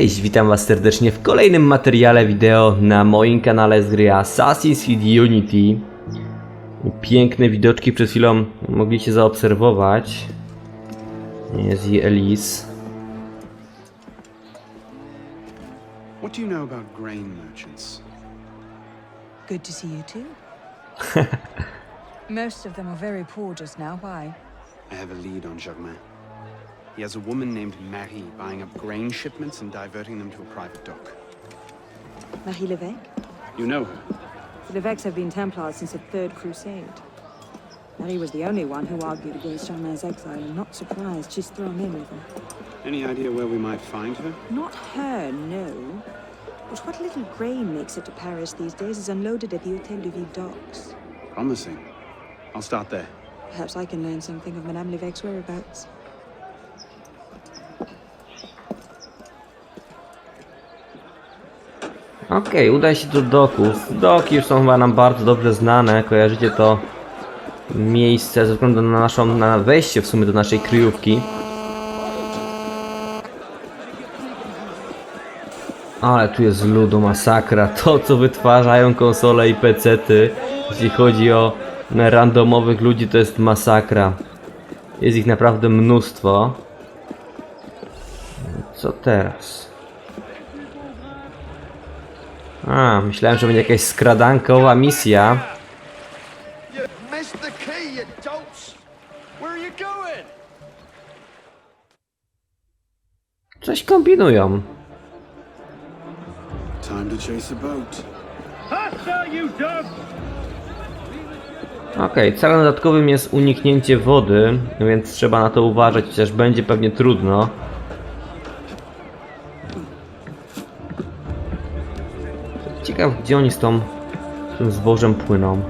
Cześć, witam was serdecznie w kolejnym materiale wideo na moim kanale z gry Assassin's Creed Unity. Piękne widoczki przed chwilą mogliście zaobserwować. Jest i Elise. What do you know about grain merchants? Good to see you too. Most of them are very poor just now. Why? I have a lead on Germain. He has a woman named Marie buying up grain shipments and diverting them to a private dock. Marie Levesque? You know her. The Levesques have been Templars since the Third Crusade. Marie was the only one who argued against Germain's exile. I'm not surprised she's thrown in with him. Any idea where we might find her? Not her, no. But what little grain makes it to Paris these days is unloaded at the Hôtel de Ville docks. Promising. I'll start there. Perhaps I can learn something of Madame Levesque's whereabouts. Okej, udaj się do doków. Doki już są chyba nam bardzo dobrze znane. Kojarzycie to miejsce ze względu na naszą, na wejście w sumie do naszej kryjówki. Ale tu jest ludu masakra. To co wytwarzają konsole i pecety, jeśli chodzi o randomowych ludzi, to jest masakra. Jest ich naprawdę mnóstwo. Co teraz? A, myślałem, że będzie jakaś skradankowa misja. Coś kombinują. Time to chase a boat. Okej, celem dodatkowym jest uniknięcie wody, więc trzeba na to uważać, chociaż będzie pewnie trudno. Ciekaw, gdzie oni z tą tym zbożem płyną.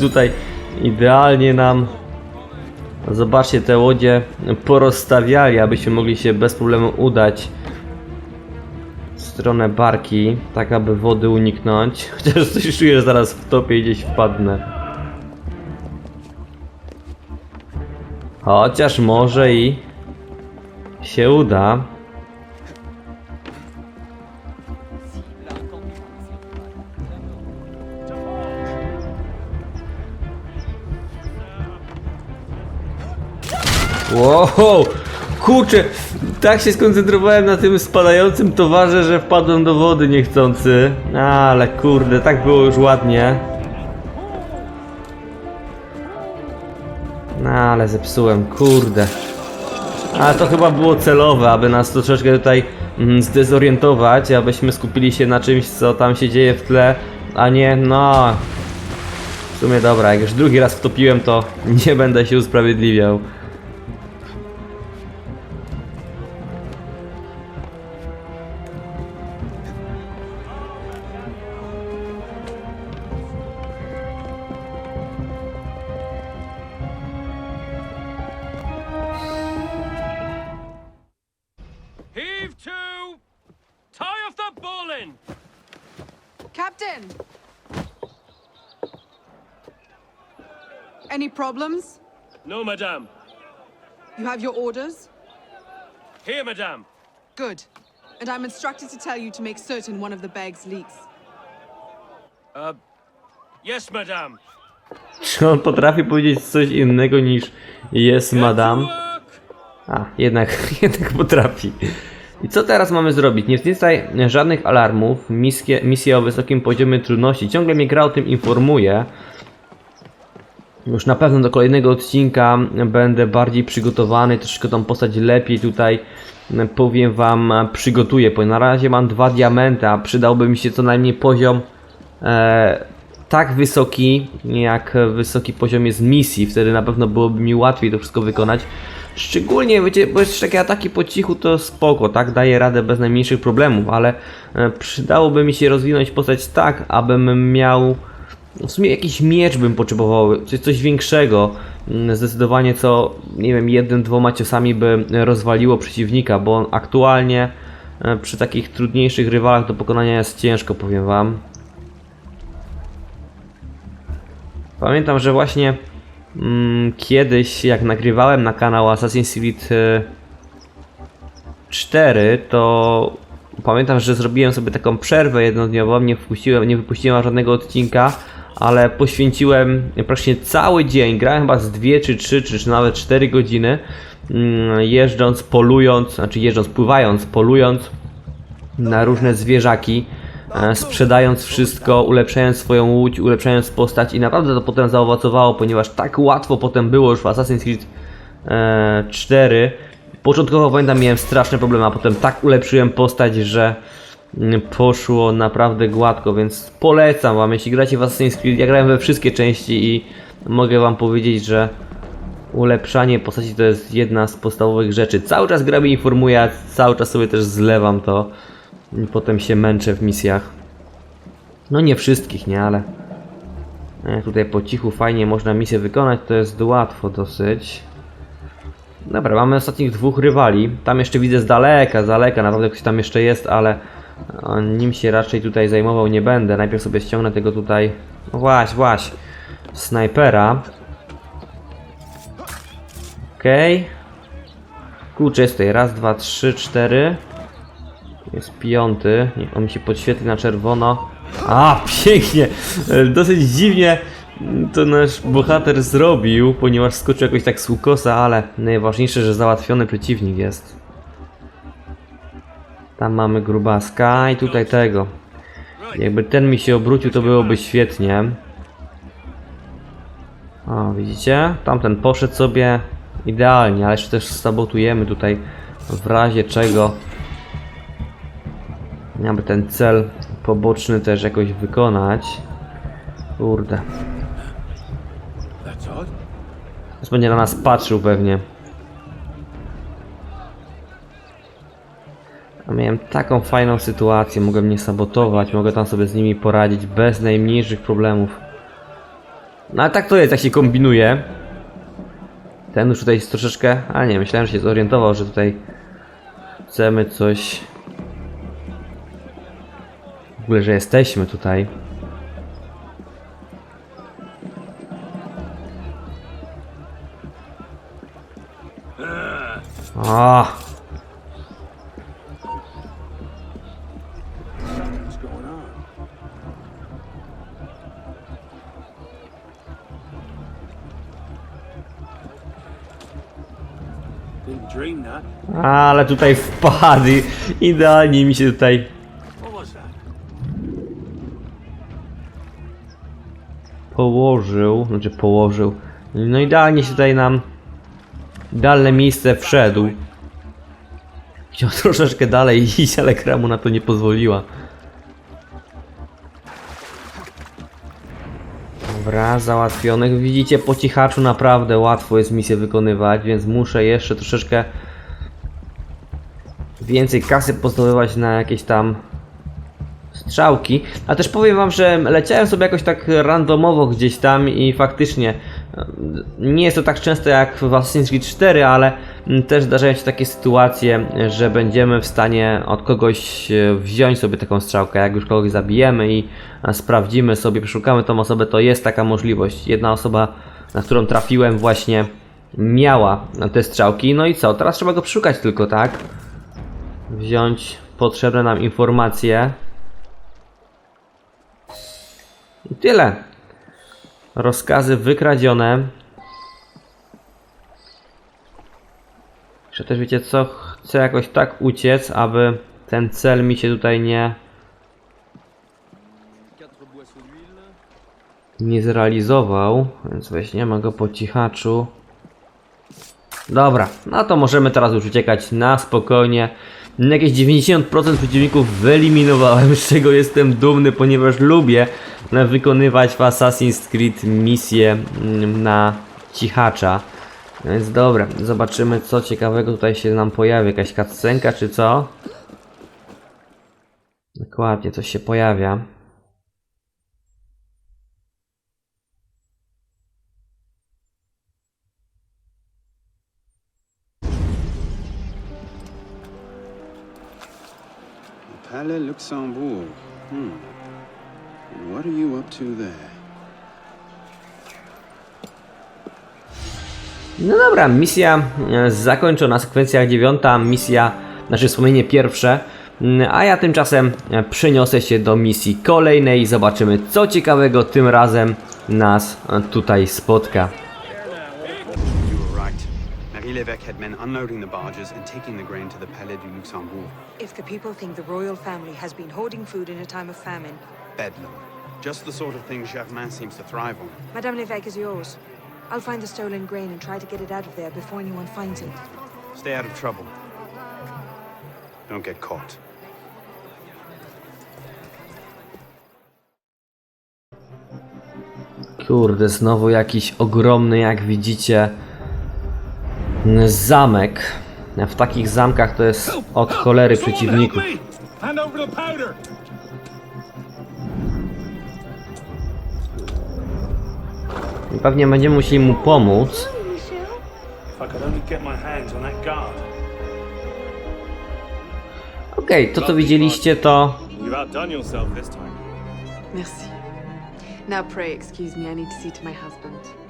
Tutaj idealnie nam Zobaczcie, te łodzie porozstawiali, abyśmy mogli się bez problemu udać stronę barki, tak aby wody uniknąć. Chociaż coś czuję, że zaraz w topie gdzieś wpadnę. Chociaż może i się uda. Wow! Kurczę, tak się skoncentrowałem na tym spadającym towarze, że wpadłem do wody niechcący. Ale kurde, tak było już ładnie. No ale zepsułem, kurde. Ale to chyba było celowe, aby nas troszeczkę tutaj mm, zdezorientować, abyśmy skupili się na czymś, co tam się dzieje w tle, a nie, no... W sumie dobra, jak już drugi raz wtopiłem, to nie będę się usprawiedliwiał. Captain! Any problems? No, madame. You have your orders? Here, madame. Good. And I'm instructed to tell you to make certain one of the bags leaks. Uh, yes, madame. Czy on potrafi powiedzieć coś innego niż jest madam? Work! A, jednak, jednak potrafi. I co teraz mamy zrobić? Nie wzniecaj żadnych alarmów. Misję, misję o wysokim poziomie trudności. Ciągle mnie gra o tym informuje. Już na pewno do kolejnego odcinka będę bardziej przygotowany, troszkę tą postać lepiej tutaj mm, powiem wam przygotuję, bo na razie mam dwa diamenty, a przydałby mi się co najmniej poziom e, tak wysoki, jak wysoki poziom jest misji, wtedy na pewno byłoby mi łatwiej to wszystko wykonać. Szczególnie, wiecie, bo jeszcze takie ataki po cichu to spoko, tak, daje radę bez najmniejszych problemów, ale e, przydałoby mi się rozwinąć postać tak, abym miał w sumie jakiś miecz bym potrzebował, coś, coś większego. Mm, Zdecydowanie co, nie wiem, jednym, dwoma ciosami by rozwaliło przeciwnika, bo aktualnie e, przy takich trudniejszych rywalach do pokonania jest ciężko, powiem wam. Pamiętam, że właśnie kiedyś jak nagrywałem na kanał Assassin's Creed e, 4, to pamiętam, że zrobiłem sobie taką przerwę jednodniową, nie wpuściłem, nie wypuściłem żadnego odcinka, ale poświęciłem praktycznie cały dzień, grałem chyba z 2 czy 3 czy, czy nawet 4 godziny, mm, jeżdżąc, polując, znaczy jeżdżąc, pływając, polując na różne zwierzaki, sprzedając wszystko, ulepszając swoją łódź, ulepszając postać i naprawdę to potem zaowocowało, ponieważ tak łatwo potem było już w Assassin's Creed e, 4. Początkowo pamiętam miałem straszne problemy, a potem tak ulepszyłem postać, że mm, poszło naprawdę gładko, więc polecam wam, jeśli gracie w Assassin's Creed, ja grałem we wszystkie części i mogę wam powiedzieć, że ulepszanie postaci to jest jedna z podstawowych rzeczy. Cały czas gra mi informuje, cały czas sobie też zlewam to i potem się męczę w misjach. No nie wszystkich, nie, ale e, tutaj po cichu fajnie można misję wykonać, to jest łatwo dosyć. Dobra, mamy ostatnich dwóch rywali. Tam jeszcze widzę z daleka, z daleka, naprawdę ktoś tam jeszcze jest, ale o, nim się raczej tutaj zajmował nie będę. Najpierw sobie ściągnę tego tutaj, no właśnie, właśnie, snajpera. Okej. Kurczę, jest tutaj raz, dwa, trzy, cztery. Jest piąty. On mi się podświetli na czerwono. A, pięknie! E, Dosyć dziwnie to nasz bohater zrobił, ponieważ skoczył jakoś tak z ukosa, ale najważniejsze, że załatwiony przeciwnik jest. Tam mamy grubaska i tutaj tego. Jakby ten mi się obrócił, to byłoby świetnie. O, widzicie? Tamten poszedł sobie idealnie, ale jeszcze też sabotujemy tutaj w razie czego. Aby ten cel poboczny też jakoś wykonać. Kurde. Teraz będzie na nas patrzył pewnie. A miałem taką fajną sytuację, mogę mnie sabotować, mogę tam sobie z nimi poradzić bez najmniejszych problemów. No ale tak to jest, jak się kombinuje. Ten już tutaj jest troszeczkę... A nie, myślałem, że się zorientował, że tutaj chcemy coś... Ogóle, że jesteśmy tutaj. That. Ale tutaj wpadł i idealnie mi się tutaj położył, znaczy położył. No idealnie się tutaj nam idealne miejsce wszedł. Chciał troszeczkę dalej iść, ale gra mu na to nie pozwoliła. Dobra, załatwionych. Widzicie, po cichaczu naprawdę łatwo jest misję wykonywać, więc muszę jeszcze troszeczkę więcej kasy pozdobywać na jakieś tam strzałki. A też powiem wam, że leciałem sobie jakoś tak randomowo gdzieś tam i faktycznie nie jest to tak często jak w Assassin's Creed 4, ale mm, też zdarzają się takie sytuacje, że będziemy w stanie od kogoś e, wziąć sobie taką strzałkę. Jak już kogoś zabijemy i sprawdzimy sobie, przeszukamy tą osobę, to jest taka możliwość. Jedna osoba, na którą trafiłem właśnie miała te strzałki. No i co? Teraz trzeba go przeszukać tylko, tak? Wziąć potrzebne nam informacje. I tyle. Rozkazy wykradzione. Jeszcze też wiecie co? Chcę jakoś tak uciec, aby ten cel mi się tutaj nie... Nie zrealizował, więc weźmiemy go po cichaczu. Dobra, no to możemy teraz już uciekać na spokojnie. Jakieś 90% przeciwników wyeliminowałem, z czego jestem dumny, ponieważ lubię wykonywać w Assassin's Creed misje mm, na cichacza. Więc dobra, zobaczymy co ciekawego tutaj się nam pojawi. Jakaś cutscenka czy co? Dokładnie, coś się pojawia. Luxembourg. Hmm. And what are you up to there? No dobra, misja e, zakończona, sekwencja dziewiąta, misja, znaczy wspomnienie pierwsze. Mm, A ja tymczasem e, przeniosę się do misji kolejnej i zobaczymy co ciekawego tym razem nas e, tutaj spotka. You were Levesque had men unloading the barges and taking the grain to the Palais du Luxembourg. If the people think the royal family has been hoarding food in a time of famine, Bedlam. Just the sort of thing Germain seems to thrive on. Madame Levesque is yours. I'll find the stolen grain and try to get it out of there before anyone finds it. Stay out of trouble. Don't get caught. Kurde, znowu jakiś ogromny, jak widzicie, zamek. W takich zamkach to jest od cholery przeciwników. I pewnie będziemy musieli mu pomóc. Okej, to co widzieliście to. Merci. Now pray excuse me, I need to see to my husband.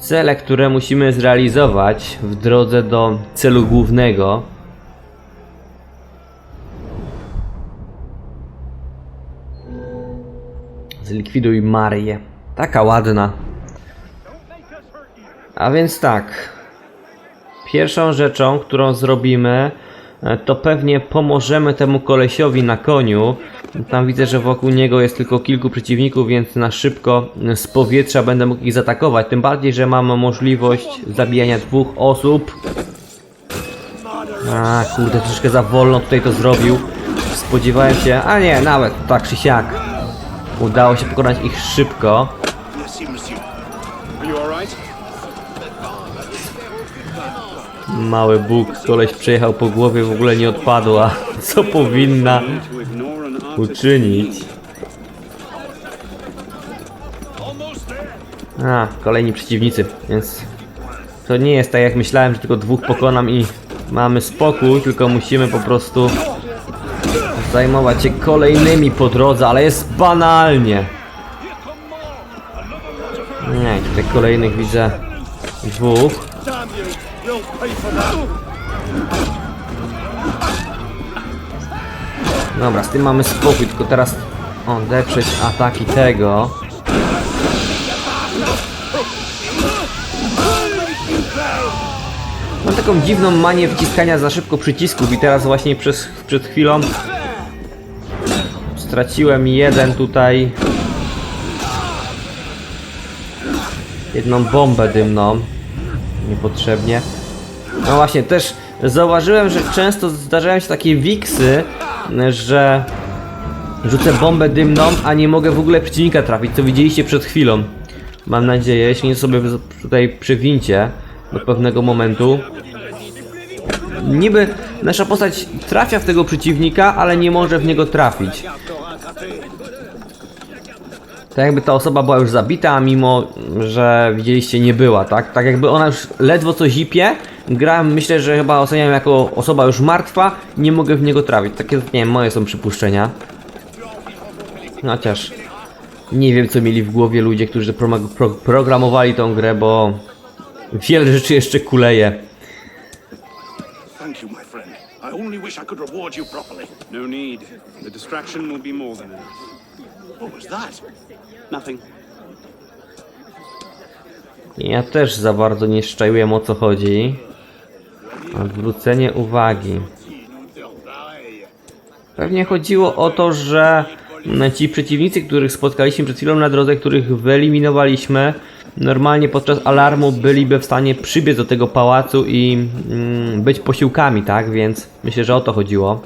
Cele, które musimy zrealizować w drodze do celu głównego. Zlikwiduj Marię. Taka ładna. A więc tak. Pierwszą rzeczą, którą zrobimy, e, to pewnie pomożemy temu kolesiowi na koniu. Tam widzę, że wokół niego jest tylko kilku przeciwników, więc na szybko z powietrza będę mógł ich zaatakować. Tym bardziej, że mam możliwość zabijania dwóch osób. A kurde, troszkę za wolno tutaj to zrobił. Spodziewałem się, a nie, nawet tak czy siak. Udało się pokonać ich szybko. Mały Bóg, koleś przejechał po głowie, w ogóle nie odpadła. Co powinna uczynić? A, kolejni przeciwnicy, więc to nie jest tak jak myślałem, że tylko dwóch pokonam i mamy spokój, tylko musimy po prostu zajmować się kolejnymi po drodze, ale jest banalnie. Nie, tutaj kolejnych widzę dwóch. Dobra, z tym mamy spokój, tylko teraz odeprzeć ataki tego. Mam taką dziwną manię wciskania za szybko przycisków i teraz właśnie przez, przed chwilą straciłem jeden tutaj jedną bombę dymną niepotrzebnie. No właśnie, też zauważyłem, że często zdarzają się takie wiksy, że rzucę bombę dymną, a nie mogę w ogóle przeciwnika trafić, co widzieliście przed chwilą. Mam nadzieję, jeśli nie sobie tutaj przewincie do pewnego momentu. Niby nasza postać trafia w tego przeciwnika, ale nie może w niego trafić. Tak jakby ta osoba była już zabita, mimo że widzieliście nie była, tak? Tak jakby ona już ledwo co zipie, gra myślę, że chyba oceniam jako osoba już martwa, nie mogę w niego trafić. Takie, nie wiem, moje są przypuszczenia. Chociaż nie wiem co mieli w głowie ludzie, którzy pro pro programowali tą grę, bo wiele rzeczy jeszcze kuleje. Thank you, my friend. I only wish I could reward you properly. No need. The distraction will be more than enough. What was that? Nothing. Ja też za bardzo nie szczaiłem o co chodzi. Odwrócenie uwagi. Pewnie chodziło o to, że ci przeciwnicy, których spotkaliśmy przed chwilą na drodze, których wyeliminowaliśmy, normalnie podczas alarmu byliby w stanie przybiec do tego pałacu i mm, być posiłkami, tak? Więc myślę, że o to chodziło.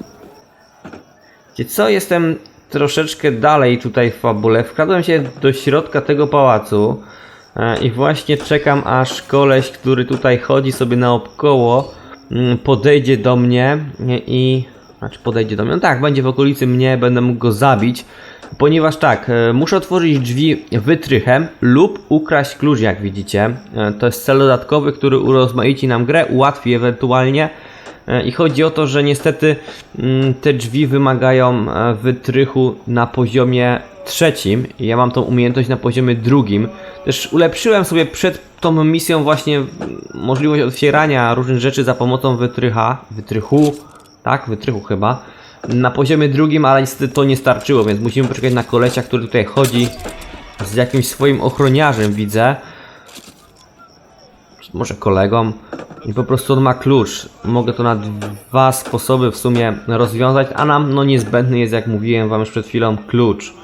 Co, jestem troszeczkę dalej tutaj w fabule. Wkradłem się do środka tego pałacu e, i właśnie czekam aż koleś, który tutaj chodzi sobie naokoło, podejdzie do mnie i... Znaczy podejdzie do mnie, no tak, będzie w okolicy mnie, będę mógł go zabić. Ponieważ tak, e, muszę otworzyć drzwi wytrychem lub ukraść klucz, jak widzicie. E, To jest cel dodatkowy, który urozmaici nam grę, ułatwi ewentualnie E, I chodzi o to, że niestety mm, te drzwi wymagają wytrychu na poziomie trzecim. I Ja mam tą umiejętność na poziomie drugim. Też ulepszyłem sobie przed tą misją właśnie możliwość otwierania różnych rzeczy za pomocą wytrycha. Wytrychu. Tak, wytrychu chyba. Na poziomie drugim, ale niestety to nie starczyło, więc musimy poczekać na kolesia, który tutaj chodzi z jakimś swoim ochroniarzem, widzę. Może kolegą. I po prostu on ma klucz. Mogę to na dwa sposoby w sumie rozwiązać, a nam no niezbędny jest, jak mówiłem wam już przed chwilą, klucz.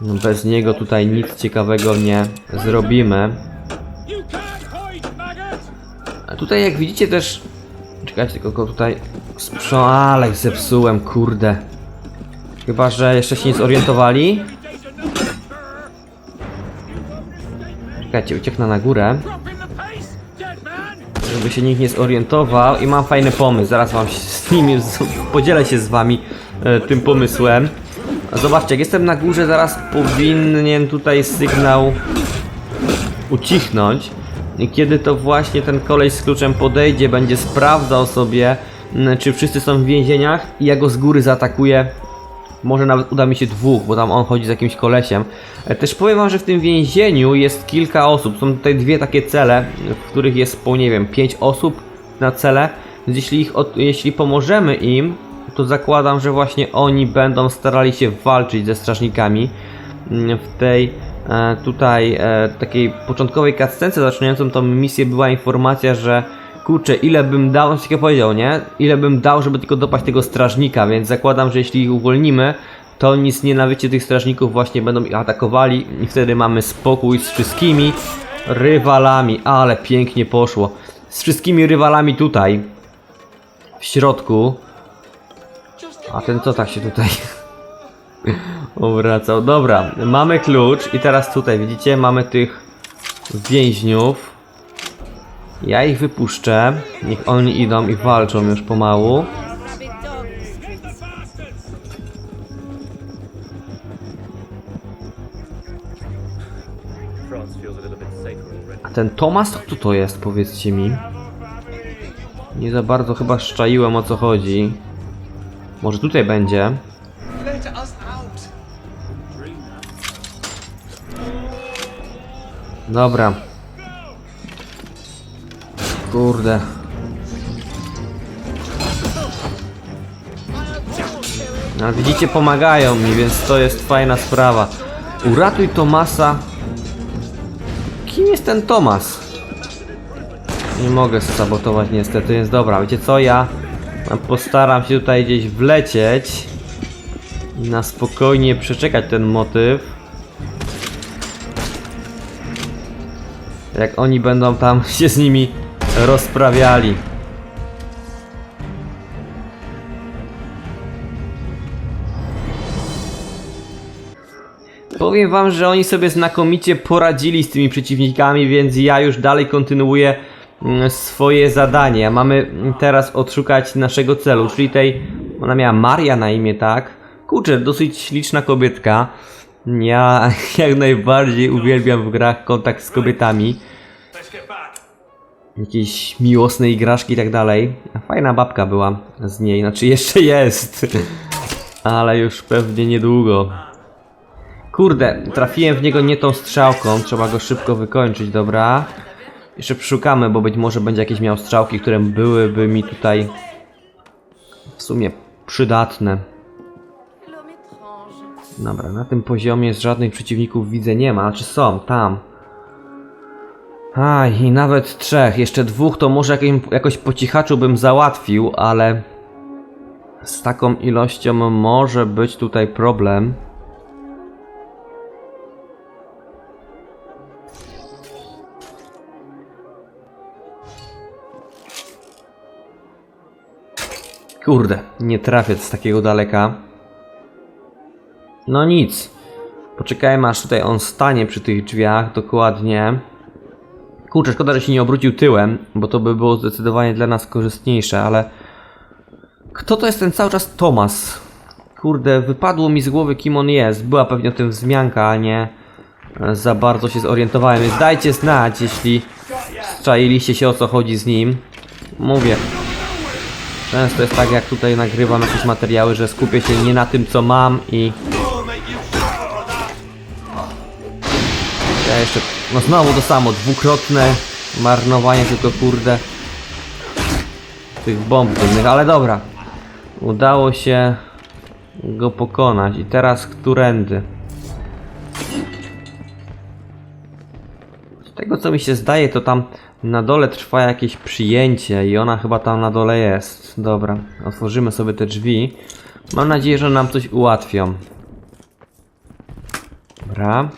Bez niego tutaj nic ciekawego nie zrobimy. A tutaj jak widzicie też... Czekajcie, tylko tutaj sprząt... Ale zepsułem, kurde. Chyba, że jeszcze się nie zorientowali. Czekajcie, ucieknę na górę. Żeby się nikt nie zorientował i mam fajny pomysł. Zaraz wam z nim z, podzielę się z wami e, tym pomysłem. Zobaczcie, jak jestem na górze, zaraz powinien tutaj sygnał ucichnąć. I kiedy to właśnie ten kolej z kluczem podejdzie, będzie sprawdzał sobie, m, czy wszyscy są w więzieniach i ja go z góry zaatakuję. Może nawet uda mi się dwóch, bo tam on chodzi z jakimś kolesiem. E, Też powiem wam, że w tym więzieniu jest kilka osób. Są tutaj dwie takie cele, w których jest po nie wiem, pięć osób na cele. Więc jeśli, ich jeśli pomożemy im, to zakładam, że właśnie oni będą starali się walczyć ze strażnikami. Mm, W tej e, tutaj e, takiej początkowej cutscence zaczynającą tą misję była informacja, że kurczę, ile bym dał, on się powiedział, nie? Ile bym dał, żeby tylko dopaść tego strażnika, więc zakładam, że jeśli ich uwolnimy, to nic nie nawycie tych strażników właśnie będą ich atakowali i wtedy mamy spokój z wszystkimi rywalami, ale pięknie poszło. Z wszystkimi rywalami tutaj w środku. A ten co tak się tutaj obracał? Dobra, mamy klucz i teraz tutaj widzicie, mamy tych więźniów. Ja ich wypuszczę. Niech oni idą i walczą już pomału. A ten Tomas to kto to jest, powiedzcie mi? Nie za bardzo chyba szczaiłem o co chodzi. Może tutaj będzie. Dobra. Kurde. A widzicie, pomagają mi, więc to jest fajna sprawa. Uratuj Tomasa. Kim jest ten Tomas? Nie mogę sabotować niestety, więc dobra, wiecie co, ja postaram się tutaj gdzieś wlecieć i na spokojnie przeczekać ten motyw. Jak oni będą tam się z nimi rozprawiali. Powiem wam, że oni sobie znakomicie poradzili z tymi przeciwnikami, więc ja już dalej kontynuuję swoje zadanie. Mamy teraz odszukać naszego celu, czyli tej, ona miała Maria na imię, tak? Kurczę, dosyć śliczna kobietka. Ja jak najbardziej uwielbiam w grach kontakt z kobietami. Jakieś miłosne igraszki i tak dalej. Fajna babka była z niej, znaczy jeszcze jest. Ale już pewnie niedługo. Kurde, trafiłem w niego nie tą strzałką, trzeba go szybko wykończyć, dobra. Jeszcze przeszukamy, bo być może będzie jakieś miał strzałki, które byłyby mi tutaj w sumie przydatne. Dobra, na tym poziomie z żadnych przeciwników widzę nie ma, czy są, tam. Aj, i nawet trzech, jeszcze dwóch to może jakim, jakoś po cichaczu bym załatwił, ale z taką ilością może być tutaj problem. Kurde, nie trafię z takiego daleka. No nic. Poczekajmy aż tutaj on stanie przy tych drzwiach dokładnie. Kurczę, szkoda, że się nie obrócił tyłem, bo to by było zdecydowanie dla nas korzystniejsze, ale... Kto to jest ten cały czas Tomas? Kurde, wypadło mi z głowy kim on jest. Była pewnie o tym wzmianka, a nie e, za bardzo się zorientowałem, więc dajcie znać, jeśli strzailiście się o co chodzi z nim. Mówię. Często jest tak, jak tutaj nagrywam jakieś materiały, że skupię się nie na tym, co mam i... Ja jeszcze... No znowu to samo, dwukrotne marnowanie tylko kurde tych bomb dymnych, ale dobra. Udało się go pokonać. I teraz którędy? Z tego co mi się zdaje, to tam na dole trwa jakieś przyjęcie i ona chyba tam na dole jest. Dobra, otworzymy sobie te drzwi. Mam nadzieję, że nam coś ułatwią. Dobra.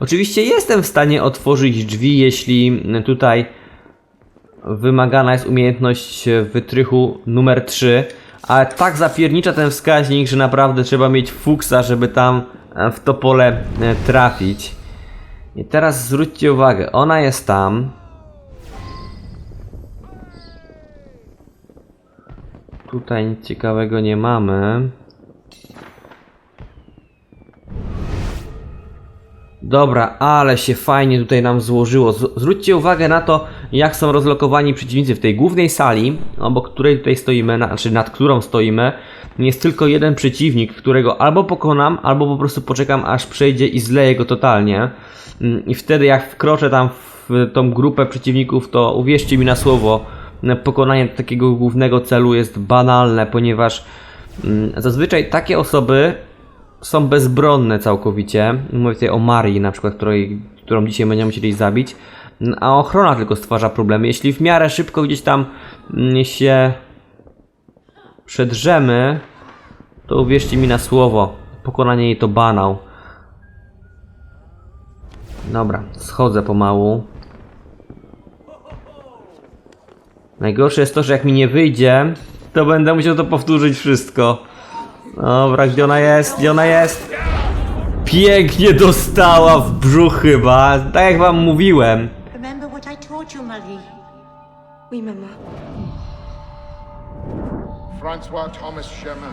Oczywiście jestem w stanie otworzyć drzwi, jeśli tutaj wymagana jest umiejętność wytrychu numer 3, ale tak zapiernicza ten wskaźnik, że naprawdę trzeba mieć fuksa, żeby tam w to pole e, trafić. I teraz zwróćcie uwagę, ona jest tam. Tutaj nic ciekawego nie mamy. Dobra, ale się fajnie tutaj nam złożyło. Zwróćcie uwagę na to, jak są rozlokowani przeciwnicy w tej głównej sali, obok której tutaj stoimy, na, znaczy nad którą stoimy. Jest tylko jeden przeciwnik, którego albo pokonam, albo po prostu poczekam, aż przejdzie i zleję go totalnie. Mm, I wtedy, jak wkroczę tam w tą grupę przeciwników, to uwierzcie mi na słowo, pokonanie takiego głównego celu jest banalne, ponieważ mm, zazwyczaj takie osoby są bezbronne całkowicie. Mówię tutaj o Marii na przykład, której, którą dzisiaj będziemy musieli zabić. A ochrona tylko stwarza problemy. Jeśli w miarę szybko gdzieś tam mm, się przedrzemy, to uwierzcie mi na słowo, pokonanie jej to banał. Dobra, schodzę pomału. Najgorsze jest to, że jak mi nie wyjdzie, to będę musiał to powtórzyć wszystko. Dobra, gdzie ona jest? Gdzie ona jest? Pięknie dostała w brzuch chyba, tak jak wam mówiłem. Remember what I taught you, Marie. Oui, maman. Francois Thomas Chemin,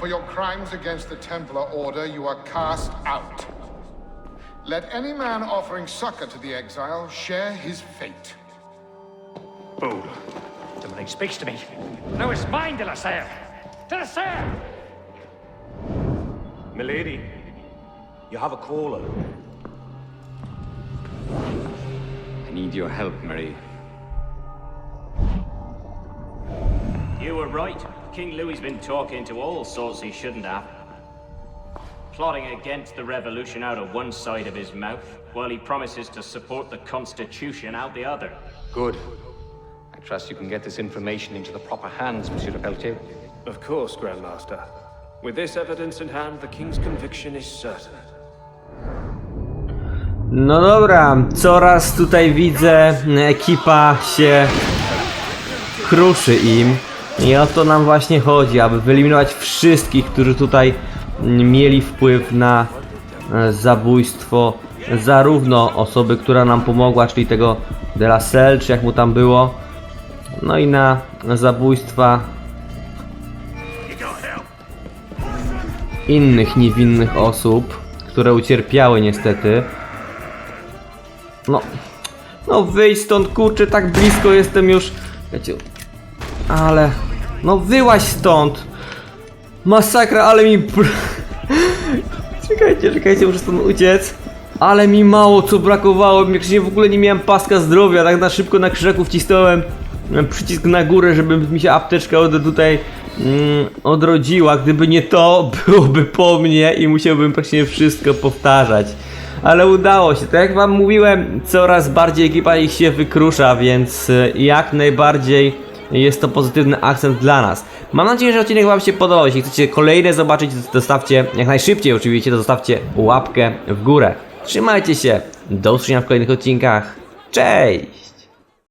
for your crimes against the Templar Order, you are cast out. Let any man offering succor to the exile share his fate. Fool. Somebody speaks to me. No, it's mine, de la Serre. De la Serre! Milady, you have a caller. I need your help, Marie. You were right. King Louis's been talking to all sorts he shouldn't have. Plotting against the revolution out of one side of his mouth, while he promises to support the Constitution out the other. Good. I trust you can get this information into the proper hands, Monsieur de Pelletier. Of course, Grandmaster. With this evidence in hand, the king's conviction is certain. No dobra, coraz tutaj widzę, ekipa się kruszy im. I o to nam właśnie chodzi, aby wyeliminować wszystkich, którzy tutaj mieli wpływ na e, zabójstwo zarówno osoby, która nam pomogła, czyli tego de la Selle, czy jak mu tam było, no i na zabójstwa innych niewinnych osób, które ucierpiały niestety. No, no wyjdź stąd, kurczę, tak blisko jestem już. Wiecie, ale, no wyłaź stąd. Masakra, ale mi... czekajcie, czekajcie, muszę stąd uciec. Ale mi mało co brakowało, jak w ogóle nie miałem paska zdrowia, tak na szybko na krzaku wcisnąłem e, przycisk na górę, żeby mi się apteczka od, tutaj mm, odrodziła. Gdyby nie to, byłoby po mnie i musiałbym praktycznie wszystko powtarzać. Ale udało się, tak jak wam mówiłem, coraz bardziej ekipa ich się wykrusza, więc e, jak najbardziej jest to pozytywny akcent dla nas. Mam nadzieję, że odcinek wam się podobał. Jeśli chcecie kolejne zobaczyć, zostawcie, jak najszybciej oczywiście, to zostawcie łapkę w górę. Trzymajcie się, do usłyszenia w kolejnych odcinkach. Cześć!